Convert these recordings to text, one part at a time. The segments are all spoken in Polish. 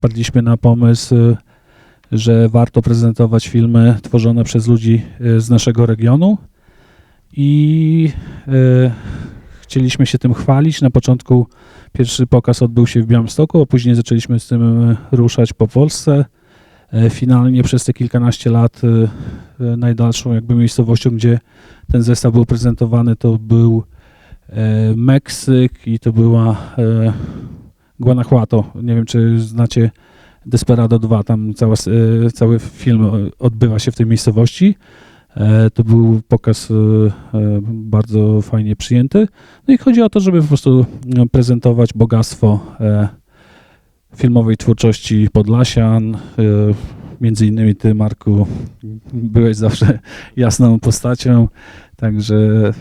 wpadliśmy na pomysł, y, że warto prezentować filmy tworzone przez ludzi y, z naszego regionu i y, chcieliśmy się tym chwalić. Na początku pierwszy pokaz odbył się w Białymstoku, a później zaczęliśmy z tym ruszać po Polsce. Finalnie przez te kilkanaście lat najdalszą jakby miejscowością, gdzie ten zestaw był prezentowany, to był Meksyk i to była Guanajuato. Nie wiem, czy znacie Desperado 2, tam cała, e, cały film odbywa się w tej miejscowości. E, To był pokaz e, bardzo fajnie przyjęty. No i chodzi o to, żeby po prostu prezentować bogactwo filmowej twórczości Podlasian. Między innymi ty, Marku, byłeś zawsze jasną postacią, także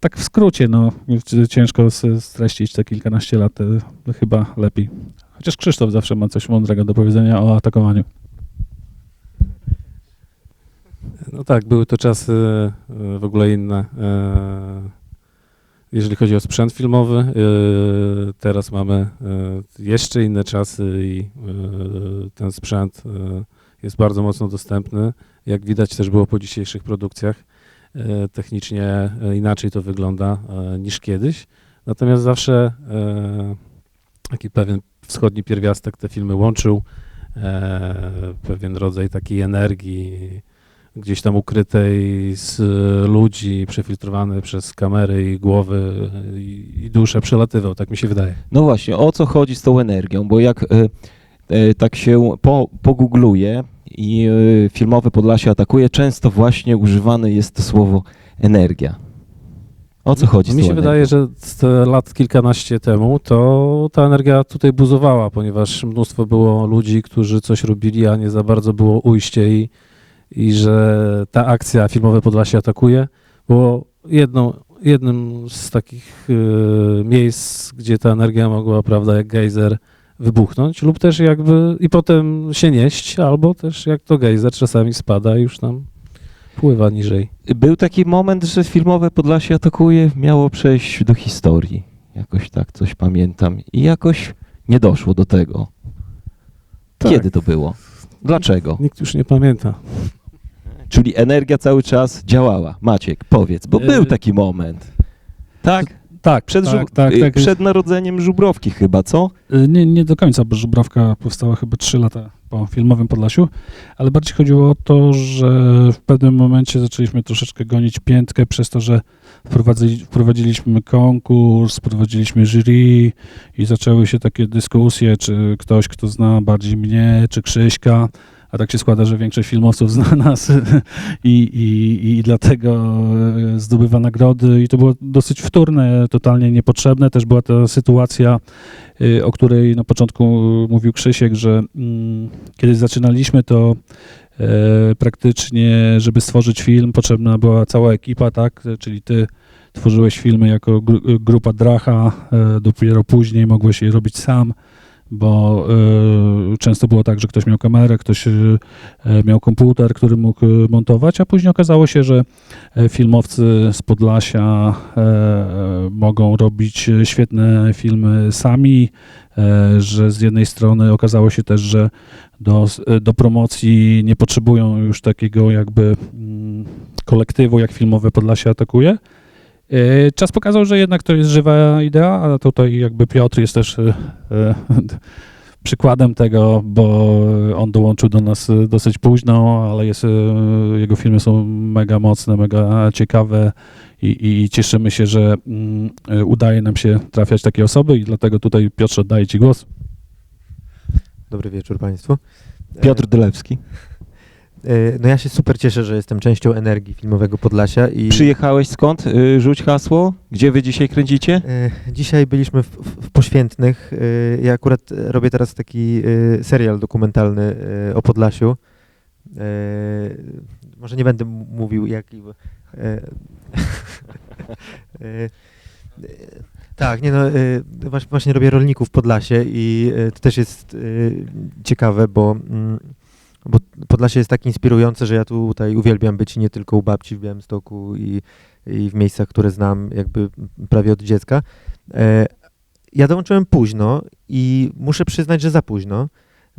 tak w skrócie, no, ciężko streścić te kilkanaście lat, e, chyba lepiej. Chociaż Krzysztof zawsze ma coś mądrego do powiedzenia o atakowaniu. No tak, były to czasy e, w ogóle inne. e, Jeżeli chodzi o sprzęt filmowy, teraz mamy jeszcze inne czasy i ten sprzęt jest bardzo mocno dostępny. Jak widać też było po dzisiejszych produkcjach, technicznie e, inaczej to wygląda e, niż kiedyś. Natomiast zawsze e, taki pewien wschodni pierwiastek te filmy łączył, e, pewien rodzaj takiej energii, gdzieś tam ukrytej z ludzi, przefiltrowany przez kamery i głowy i, dusze przelatywał, tak mi się wydaje. No właśnie, o co chodzi z tą energią? Bo jak e, e, tak się po, pogoogluje i e, filmowe Podlasie atakuje, często właśnie używane jest to słowo energia. O co chodzi Mi się wydaje, że lat kilkanaście temu to ta energia tutaj buzowała, ponieważ mnóstwo było ludzi, którzy coś robili, a nie za bardzo było ujście i, i że ta akcja filmowe Podlasie atakuje było jedną, jednym z takich e, miejsc, gdzie ta energia mogła, prawda, jak gejzer wybuchnąć lub też jakby i potem się nieść, albo też jak to gejzer czasami spada i już tam pływa niżej. Był taki moment, że filmowe Podlasie atakuje miało przejść do historii. Jakoś tak coś pamiętam. I jakoś nie doszło do tego. Tak. Kiedy to było? Dlaczego? Nikt już nie pamięta. Czyli energia cały czas działała. Maciek, powiedz, bo E, był taki moment. Tak? Tak, Przed, tak, żu- tak, y, tak. przed narodzeniem żubrowki chyba, co? Y, Nie, nie do końca, bo Żubrowka powstała chyba 3 lata po filmowym Podlasiu, ale bardziej chodziło o to, że w pewnym momencie zaczęliśmy troszeczkę gonić piętkę przez to, że wprowadzili, wprowadziliśmy konkurs, wprowadziliśmy jury i zaczęły się takie dyskusje, czy ktoś, kto zna bardziej mnie, czy Krzyśka, a tak się składa, że większość filmowców zna nas i, i, i dlatego e, zdobywa nagrody i to było dosyć wtórne, totalnie niepotrzebne. Też była ta sytuacja, y, o której na początku mówił Krzysiek, że mm, kiedy zaczynaliśmy, to e, praktycznie, żeby stworzyć film, potrzebna była cała ekipa, tak? Czyli ty tworzyłeś filmy jako gru- grupa Dracha, e, dopiero później mogłeś je robić sam, bo e, często było tak, że ktoś miał kamerę, ktoś e, miał komputer, który mógł e, montować, a później okazało się, że filmowcy z Podlasia e, mogą robić świetne filmy sami, że z jednej strony okazało się też, że do, do promocji nie potrzebują już takiego jakby mm, kolektywu, jak filmowe Podlasie atakuje. E, Czas pokazał, że jednak to jest żywa idea, a tutaj jakby Piotr jest też e, e, przykładem tego, bo on dołączył do nas dosyć późno, ale jest, jego filmy są mega mocne, mega ciekawe i, i cieszymy się, że mm, udaje nam się trafiać takie osoby i dlatego tutaj Piotrze oddaję Ci głos. Dobry wieczór Państwu. Piotr Dylewski. E, No ja się super cieszę, że jestem częścią energii filmowego Podlasia i Przyjechałeś skąd? Y, Rzuć hasło. Gdzie wy dzisiaj kręcicie? e, dzisiaj byliśmy w, w, Poświętnych. E, Ja akurat e, robię teraz taki e, serial dokumentalny e, o Podlasiu. E, Może nie będę mówił jaki, e, e, e, Tak, nie no, e, właśnie robię rolników w Podlasie i e, to też jest e, ciekawe, bo, mm, bo Podlasie jest tak inspirujące, że ja tutaj uwielbiam być nie tylko u babci w Białymstoku i, i w miejscach, które znam jakby prawie od dziecka. E, Ja dołączyłem późno i muszę przyznać, że za późno.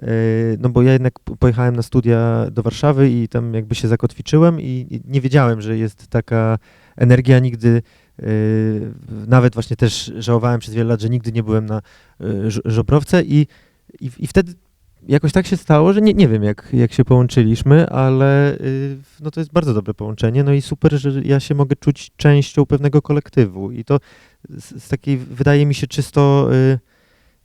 e, no bo ja jednak pojechałem na studia do Warszawy i tam jakby się zakotwiczyłem i i nie wiedziałem, że jest taka energia nigdy, e, nawet właśnie też żałowałem przez wiele lat, że nigdy nie byłem na e, Żobrowce i, i, i wtedy jakoś tak się stało, że nie, nie wiem jak, jak się połączyliśmy, ale y, no to jest bardzo dobre połączenie, no i super, że ja się mogę czuć częścią pewnego kolektywu i to z, z takiej, wydaje mi się, czysto y,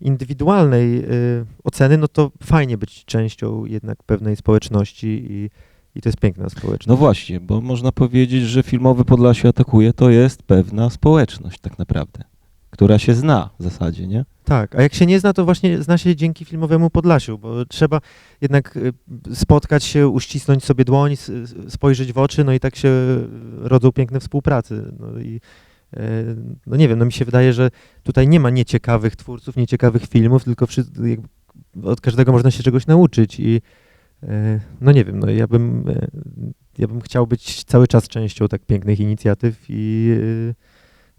indywidualnej y, oceny, no to fajnie być częścią jednak pewnej społeczności i, i to jest piękna społeczność. No właśnie, bo można powiedzieć, że filmowy Podlasie atakuje to jest pewna społeczność tak naprawdę, która się zna w zasadzie, nie? Tak, a jak się nie zna, to właśnie zna się dzięki filmowemu Podlasiu, bo trzeba jednak y, spotkać się, uścisnąć sobie dłoń, spojrzeć w oczy, no i tak się rodzą piękne współpracy. No i e, no nie wiem, no mi się wydaje, że tutaj nie ma nieciekawych twórców, nieciekawych filmów, tylko od każdego można się czegoś nauczyć i e, no nie wiem, no ja bym, e, ja bym chciał być cały czas częścią tak pięknych inicjatyw i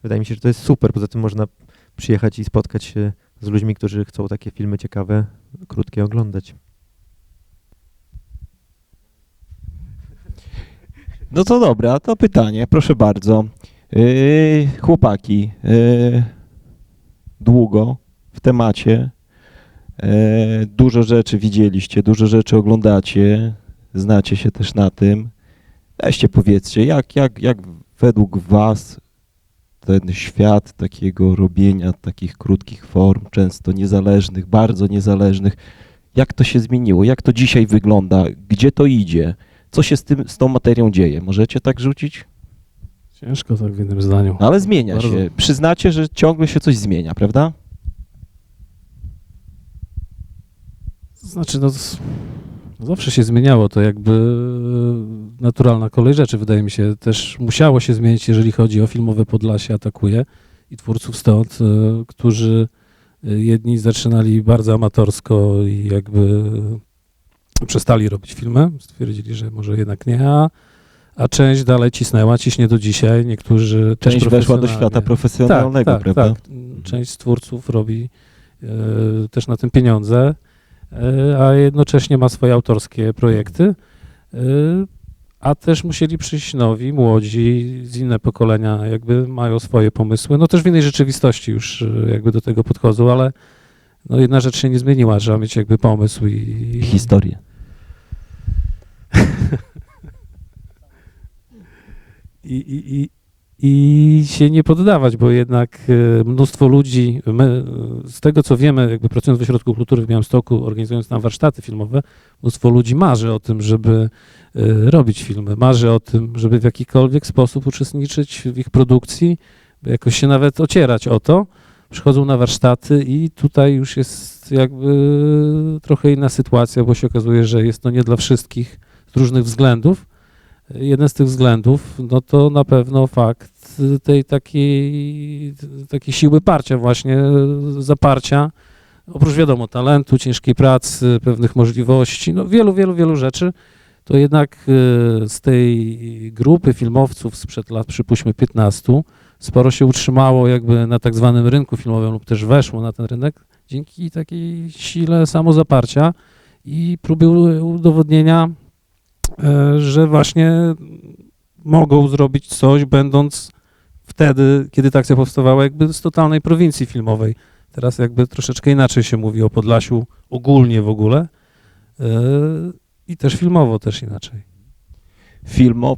wydaje mi się, że to jest super. Poza tym można przyjechać i spotkać się z ludźmi, którzy chcą takie filmy ciekawe, krótkie oglądać. No to dobra, to pytanie, proszę bardzo. Yy, chłopaki, yy, długo w temacie, yy, dużo rzeczy widzieliście, dużo rzeczy oglądacie, znacie się też na tym. Weźcie powiedzcie, jak, jak, jak według was ten świat takiego robienia takich krótkich form, często niezależnych, bardzo niezależnych, jak to się zmieniło, jak to dzisiaj wygląda, gdzie to idzie? Co się z, tym, z tą materią dzieje? Możecie tak rzucić? Ciężko tak w jednym zdaniu. No ale zmienia Bardzo. się. Przyznacie, że ciągle się coś zmienia, prawda? Znaczy, no, zawsze się zmieniało, to jakby naturalna kolej rzeczy, wydaje mi się. Też musiało się zmienić, jeżeli chodzi o filmowe Podlasie Atakuje i twórców stąd, e, którzy e, jedni zaczynali bardzo amatorsko i jakby przestali robić filmy, stwierdzili, że może jednak nie, a, a część dalej cisnęła, ciśnie do dzisiaj, niektórzy też Część weszła do świata profesjonalnie. profesjonalnego, tak, prawda? Tak, Część z twórców robi e, też na tym pieniądze, e, a jednocześnie ma swoje autorskie projekty. E, a też musieli przyjść nowi, młodzi, z inne pokolenia, jakby mają swoje pomysły. No też w innej rzeczywistości już e, jakby do tego podchodzą, ale no jedna rzecz się nie zmieniła, trzeba mieć jakby pomysł i... I historię. i, i, i, i się nie poddawać, bo jednak e, mnóstwo ludzi, my, z tego co wiemy, jakby pracując w Ośrodku Kultury w Białymstoku, organizując tam warsztaty filmowe, mnóstwo ludzi marzy o tym, żeby e, robić filmy, marzy o tym, żeby w jakikolwiek sposób uczestniczyć w ich produkcji, jakoś się nawet ocierać o to, przychodzą na warsztaty i tutaj już jest jakby trochę inna sytuacja, bo się okazuje, że jest to nie dla wszystkich z różnych względów. Jeden z tych względów, no to na pewno fakt tej takiej, takiej siły parcia właśnie, zaparcia, oprócz wiadomo talentu, ciężkiej pracy, pewnych możliwości, no wielu, wielu, wielu rzeczy, to jednak e, z tej grupy filmowców sprzed lat, przypuśćmy 15, sporo się utrzymało jakby na tak zwanym rynku filmowym lub też weszło na ten rynek dzięki takiej sile samozaparcia i próby udowodnienia, że właśnie mogą zrobić coś, będąc wtedy, kiedy ta akcja powstawała, jakby z totalnej prowincji filmowej. Teraz jakby troszeczkę inaczej się mówi o Podlasiu ogólnie w ogóle e, i też filmowo też inaczej. Filmo,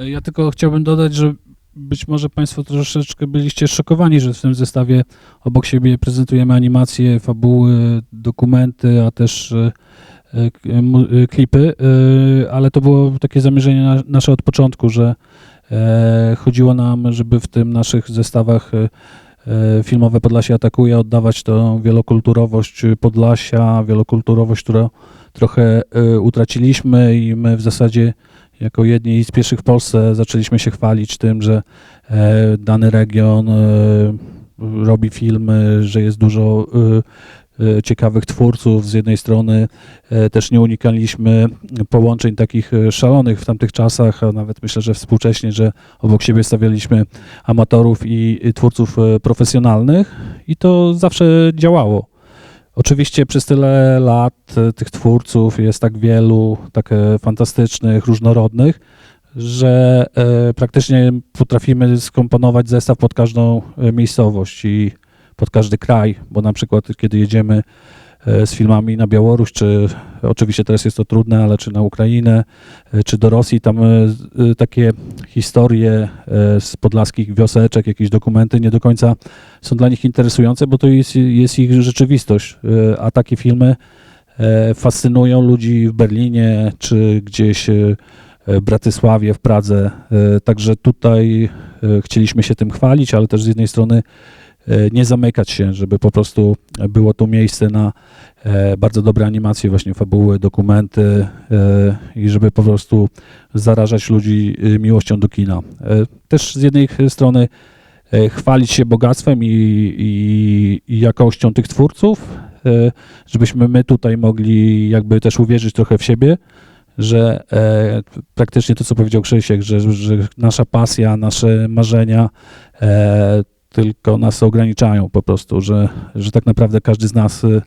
E, Ja tylko chciałbym dodać, że być może Państwo troszeczkę byliście szokowani, że w tym zestawie obok siebie prezentujemy animacje, fabuły, dokumenty, a też e, e, e, klipy, e, ale to było takie zamierzenie na, nasze od początku, że e, chodziło nam, żeby w tym naszych zestawach e, filmowe Podlasie atakuje, oddawać tą wielokulturowość Podlasia, wielokulturowość, którą trochę utraciliśmy i my w zasadzie jako jedni z pierwszych w Polsce zaczęliśmy się chwalić tym, że e, dany region robi filmy, że jest dużo ciekawych twórców. Z jednej strony e, też nie unikaliśmy połączeń takich e, szalonych w tamtych czasach, a nawet myślę, że współcześnie, że obok siebie stawialiśmy amatorów i, twórców e, profesjonalnych i to zawsze działało. Oczywiście przez tyle lat e, tych twórców jest tak wielu, tak e, fantastycznych, różnorodnych, że e, praktycznie potrafimy skomponować zestaw pod każdą e, miejscowość i pod każdy kraj, bo na przykład kiedy jedziemy e, z filmami na Białoruś, czy oczywiście teraz jest to trudne, ale czy na Ukrainę, e, czy do Rosji, tam e, takie historie z podlaskich wioseczek, jakieś dokumenty nie do końca są dla nich interesujące, bo to jest, jest ich rzeczywistość, a takie filmy fascynują ludzi w Berlinie, czy gdzieś w Bratysławie, w Pradze. Także tutaj chcieliśmy się tym chwalić, ale też z jednej strony nie zamykać się, żeby po prostu było tu miejsce na e, bardzo dobre animacje, właśnie fabuły, dokumenty e, i żeby po prostu zarażać ludzi e, miłością do kina. E, Też z jednej strony e, chwalić się bogactwem i, i, i jakością tych twórców, e, żebyśmy my tutaj mogli jakby też uwierzyć trochę w siebie, że e, praktycznie to, co powiedział Krzysiek, że, że nasza pasja, nasze marzenia e, tylko nas ograniczają po prostu, że, że tak naprawdę każdy z nas, e,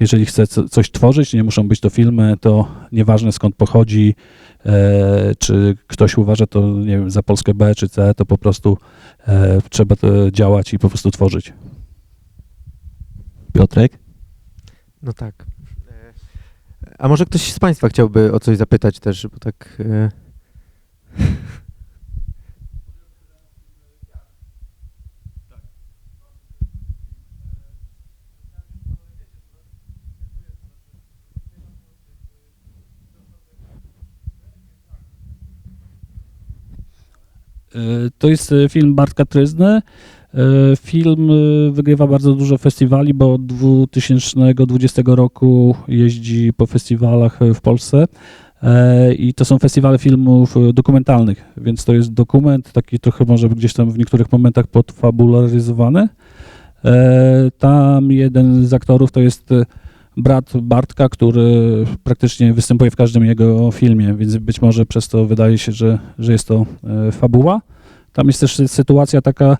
jeżeli chce co, coś tworzyć, nie muszą być to filmy, to nieważne skąd pochodzi, e, czy ktoś uważa to, nie wiem, za Polskę B czy C, to po prostu e, trzeba to działać i po prostu tworzyć. Piotrek? No tak. E, A może ktoś z Państwa chciałby o coś zapytać też, bo tak... e, To jest e, film Bartka Tryzny. E, Film e, wygrywa bardzo dużo festiwali, bo od 2020 roku jeździ po festiwalach e, w Polsce. E, I to są festiwale filmów e, dokumentalnych, więc to jest dokument, taki trochę może gdzieś tam w niektórych momentach podfabularyzowany. E, Tam jeden z aktorów to jest e, brat Bartka, który praktycznie występuje w każdym jego filmie, więc być może przez to wydaje się, że, że jest to e, fabuła. Tam jest też sytuacja taka,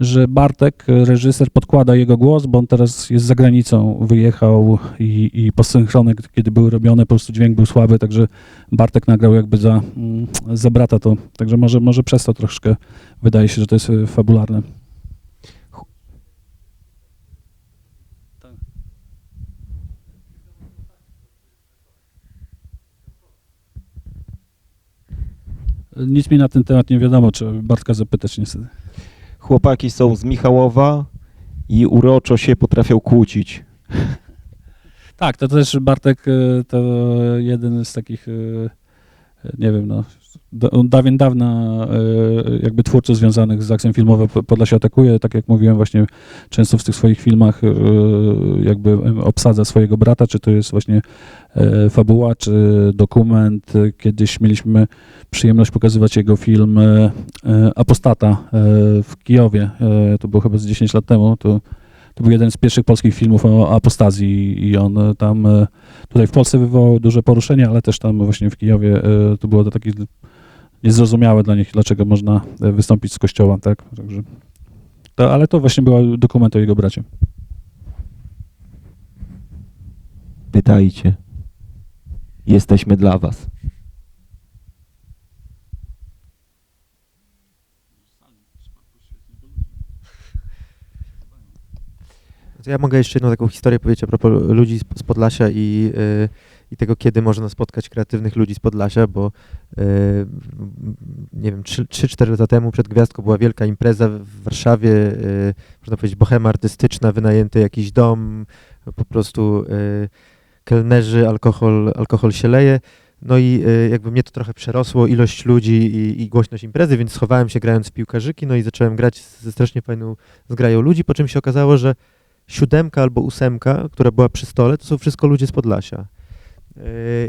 że Bartek, reżyser, podkłada jego głos, bo on teraz jest za granicą, wyjechał i, i posynchrony, kiedy były robione, po prostu dźwięk był słaby, także Bartek nagrał jakby za, mm, za brata to. Także może, może przez to troszkę wydaje się, że to jest e, fabularne. Nic mi na ten temat nie wiadomo, trzeba Bartka zapytać niestety. Chłopaki są z Michałowa i uroczo się potrafią kłócić. Tak, to też Bartek e, to jeden z takich, e, nie wiem, no, dawien dawna e, jakby twórców związanych z akcją filmową Po- Podlasie atakuje, tak jak mówiłem właśnie często w tych swoich filmach e, jakby obsadza swojego brata, czy to jest właśnie e, fabuła, czy dokument. Kiedyś mieliśmy przyjemność pokazywać jego film Apostata w Kijowie, to było chyba z 10 lat temu, to to był jeden z pierwszych polskich filmów o apostazji i on tam tutaj w Polsce wywołał duże poruszenie, ale też tam właśnie w Kijowie to było to takie niezrozumiałe dla nich, dlaczego można e, wystąpić z kościoła, tak? Także to, ale to właśnie był dokument o jego bracie. Pytajcie. Jesteśmy dla was. To ja mogę jeszcze jedną taką historię powiedzieć a propos ludzi z, z Podlasia i, y, i tego, kiedy można spotkać kreatywnych ludzi z Podlasia, bo y, nie wiem, 3-4 lata temu przed Gwiazdką była wielka impreza w Warszawie, y, można powiedzieć bohema artystyczna, wynajęty jakiś dom, po prostu y, kelnerzy, alkohol, alkohol się leje. No i jakby mnie to trochę przerosło, ilość ludzi i, i głośność imprezy, więc schowałem się grając w piłkarzyki, no i zacząłem grać ze strasznie fajną zgrają ludzi, po czym się okazało, że siódemka albo ósemka, która była przy stole, to są wszystko ludzie z Podlasia. Yy,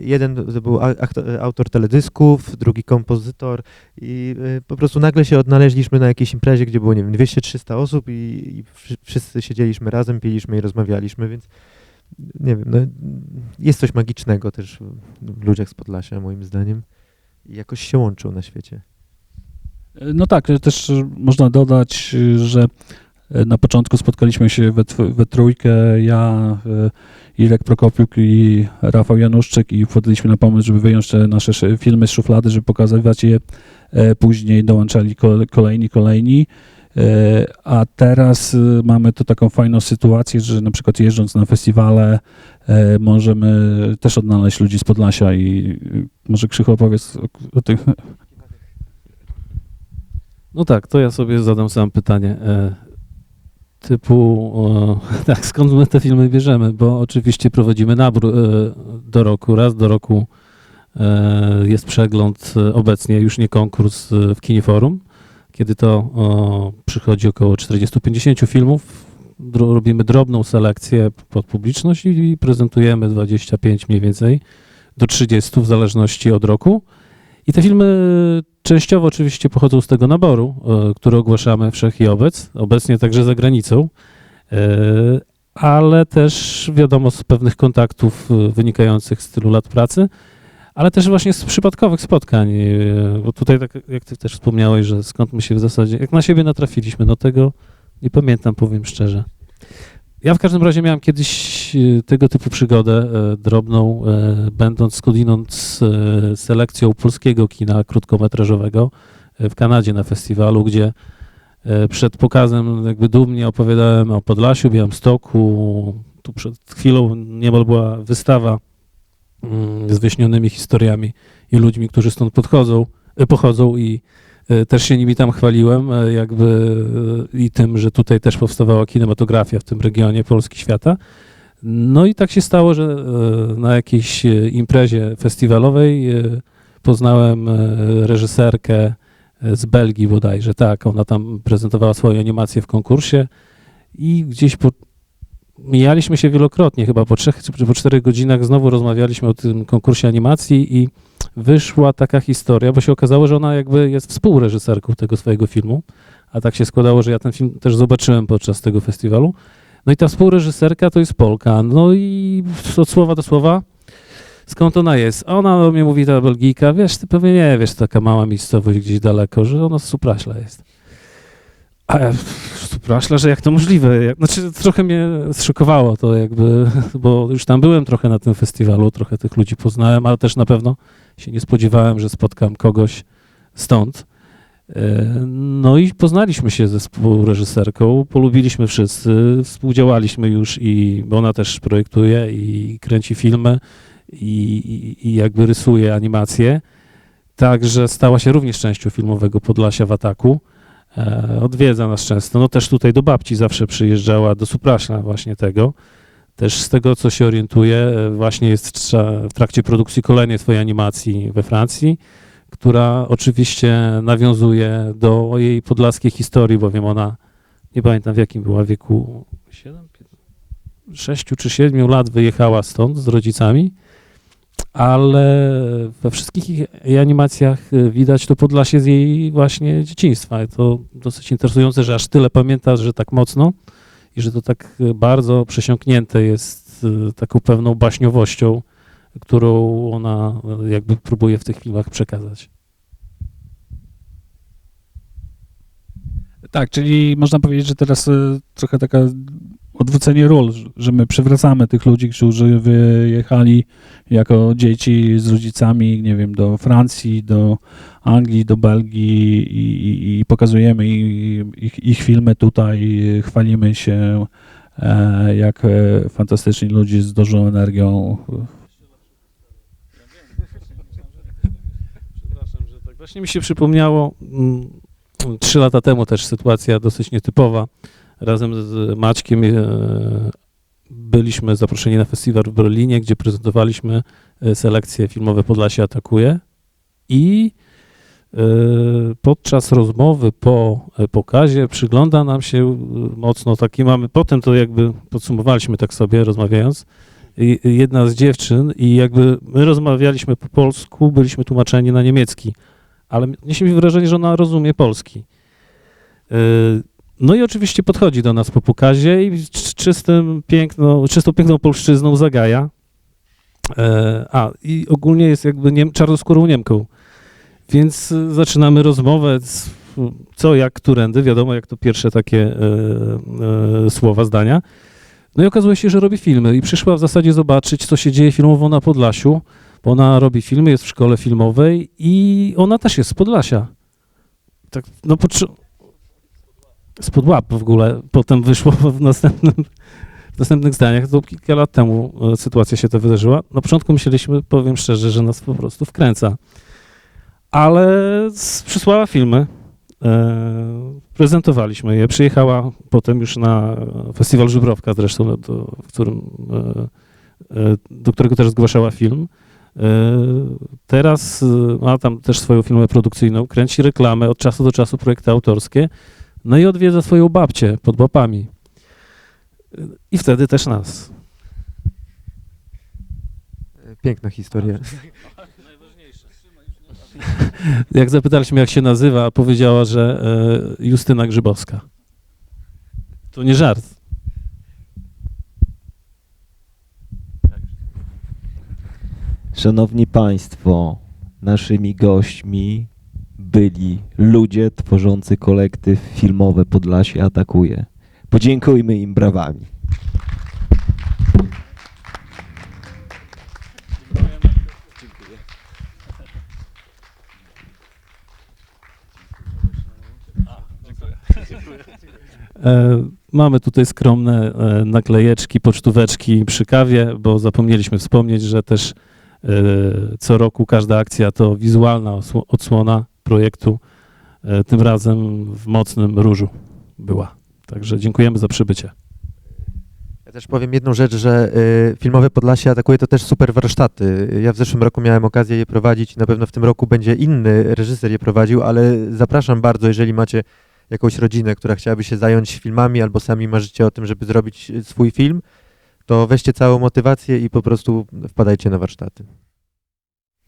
Jeden to był aktor- autor teledysków, drugi kompozytor i yy, po prostu nagle się odnaleźliśmy na jakiejś imprezie, gdzie było, nie wiem, 200-300 osób i, i wszy- wszyscy siedzieliśmy razem, piliśmy i rozmawialiśmy, więc nie wiem, no, jest coś magicznego też w ludziach z Podlasia, moim zdaniem. I jakoś się łączą na świecie. No tak, też można dodać, że Na początku spotkaliśmy się we, we trójkę, ja, e, Irek Prokopiuk i Rafał Januszczyk i wpadliśmy na pomysł, żeby wyjąć te nasze sz- filmy z szuflady, żeby pokazywać je. E, Później dołączali kole- kolejni, kolejni. E, A teraz e, mamy tu taką fajną sytuację, że na przykład jeżdżąc na festiwale e, możemy też odnaleźć ludzi z Podlasia i e, może Krzychu opowiedz o, o tych... No tak, to ja sobie zadam sam pytanie. Typu, tak, skąd my te filmy bierzemy? Bo oczywiście prowadzimy nabór e, do roku, raz do roku e, jest przegląd, e, obecnie już nie konkurs w Kiniforum, kiedy to przychodzi około 40-50 filmów. Robimy drobną selekcję pod publiczność i prezentujemy 25 mniej więcej do 30 w zależności od roku. I te filmy częściowo oczywiście pochodzą z tego naboru, e, który ogłaszamy wszech i obec, obecnie także za granicą, e, ale też wiadomo z pewnych kontaktów e, wynikających z tylu lat pracy, ale też właśnie z przypadkowych spotkań, bo tutaj tak jak ty też wspomniałeś, że skąd my się w zasadzie, jak na siebie natrafiliśmy, no tego nie pamiętam, powiem szczerze. Ja w każdym razie miałem kiedyś e, tego typu przygodę e, drobną, e, będąc skądinąd z selekcją polskiego kina krótkometrażowego w Kanadzie na festiwalu, gdzie przed pokazem jakby dumnie opowiadałem o Podlasiu, Białymstoku. Tu przed chwilą niemal była wystawa mm, z wyśnionymi historiami i ludźmi, którzy stąd podchodzą, pochodzą i też się nimi tam chwaliłem, jakby i tym, że tutaj też powstawała kinematografia w tym regionie Polski świata. No i tak się stało, że e, na jakiejś e, imprezie festiwalowej e, poznałem reżyserkę z Belgii bodajże, tak, ona tam prezentowała swoje animacje w konkursie i gdzieś po, mijaliśmy się wielokrotnie, chyba po trzech czy po czterech godzinach znowu rozmawialiśmy o tym konkursie animacji i wyszła taka historia, bo się okazało, że ona jakby jest współreżyserką tego swojego filmu, a tak się składało, że ja ten film też zobaczyłem podczas tego festiwalu. No i ta współreżyserka to jest Polka. No i od słowa do słowa, skąd ona jest? A Ona mnie mówi, ta Belgijka, wiesz, ty pewnie nie wiesz, taka mała miejscowość gdzieś daleko, że ona z Supraśla jest. A ja, Supraśla, że jak to możliwe? Znaczy trochę mnie zszokowało to jakby, bo już tam byłem trochę na tym festiwalu, trochę tych ludzi poznałem, ale też na pewno się nie spodziewałem, że spotkam kogoś stąd. No i poznaliśmy się ze współreżyserką, polubiliśmy wszyscy, współdziałaliśmy już i bo ona też projektuje i kręci filmy i, i, i jakby rysuje animacje. Także stała się również częścią filmowego Podlasia w Ataku. E, odwiedza nas często. No też tutaj do babci zawsze przyjeżdżała, do Supraśla właśnie tego. Też z tego, co się orientuje, e, właśnie jest w trakcie produkcji kolejnej swojej animacji we Francji która oczywiście nawiązuje do jej podlaskiej historii, bowiem ona, nie pamiętam w jakim była wieku, 7, 6 czy 7 lat wyjechała stąd z rodzicami, ale we wszystkich ich- jej animacjach widać to Podlasie z jej właśnie dzieciństwa. To dosyć interesujące, że aż tyle pamięta, że tak mocno i że to tak bardzo przesiąknięte jest y, taką pewną baśniowością, którą ona jakby próbuje w tych filmach przekazać. Tak, czyli można powiedzieć, że teraz e, trochę taka odwrócenie ról, że- my przywracamy tych ludzi, którzy wyjechali jako dzieci z rodzicami, nie wiem, do Francji, do Anglii, do Belgii i, i, i pokazujemy ich, ich filmy tutaj, chwalimy się, e, jak e, fantastyczni ludzie z dużą energią Przepraszam, że tak właśnie mi się przypomniało, mm, trzy lata temu też sytuacja dosyć nietypowa. Razem z Maćkiem e, byliśmy zaproszeni na festiwal w Berlinie, gdzie prezentowaliśmy e, selekcję filmowe Podlasie Atakuje i e, podczas rozmowy po pokazie przygląda nam się mocno taki mamy, potem to jakby podsumowaliśmy tak sobie rozmawiając, jedna z dziewczyn i jakby my rozmawialiśmy po polsku, byliśmy tłumaczeni na niemiecki, ale niesie mi wrażenie, że ona rozumie polski. Yy, No i oczywiście podchodzi do nas po pokazie i czystym, piękną, czystą, piękną polszczyzną zagaja. E, A, i ogólnie jest jakby niem, czarnoskórą Niemką. Więc zaczynamy rozmowę, co, jak, którędy, wiadomo, jak to pierwsze takie e, e, słowa, zdania. No i okazuje się, że robi filmy i przyszła w zasadzie zobaczyć, co się dzieje filmowo na Podlasiu, ona robi filmy, jest w szkole filmowej i ona też jest z Podlasia. Tak, no potrzy... Spod łap w ogóle, potem wyszło w następnym, w następnych zdaniach, to kilka lat temu e, sytuacja się to wydarzyła. Na początku myśleliśmy, powiem szczerze, że nas po prostu wkręca. Ale z, przysłała filmy, e, prezentowaliśmy je, przyjechała potem już na festiwal Żubrowka zresztą, do, w którym, e, do którego też zgłaszała film. E, Teraz e, ma tam też swoją firmę produkcyjną, kręci reklamę, od czasu do czasu projekty autorskie, no i odwiedza swoją babcię pod łapami. I wtedy też nas. Piękna historia. Jak zapytaliśmy, jak się nazywa, powiedziała, że e, Justyna Grzybowska. To nie żart. Szanowni Państwo, naszymi gośćmi byli ludzie tworzący kolektyw filmowy Podlasie Atakuje. Podziękujmy im brawami. E, mamy tutaj skromne e, naklejeczki, pocztóweczki przy kawie, bo zapomnieliśmy wspomnieć, że też co roku każda akcja to wizualna odsłona projektu, e, tym razem w mocnym różu była. Także dziękujemy za przybycie. Ja też powiem jedną rzecz, że y, filmowe Podlasie atakuje to też super warsztaty. Ja w zeszłym roku miałem okazję je prowadzić, na pewno w tym roku będzie inny reżyser je prowadził, ale zapraszam bardzo, jeżeli macie jakąś rodzinę, która chciałaby się zająć filmami albo sami marzycie o tym, żeby zrobić swój film, to weźcie całą motywację i po prostu wpadajcie na warsztaty.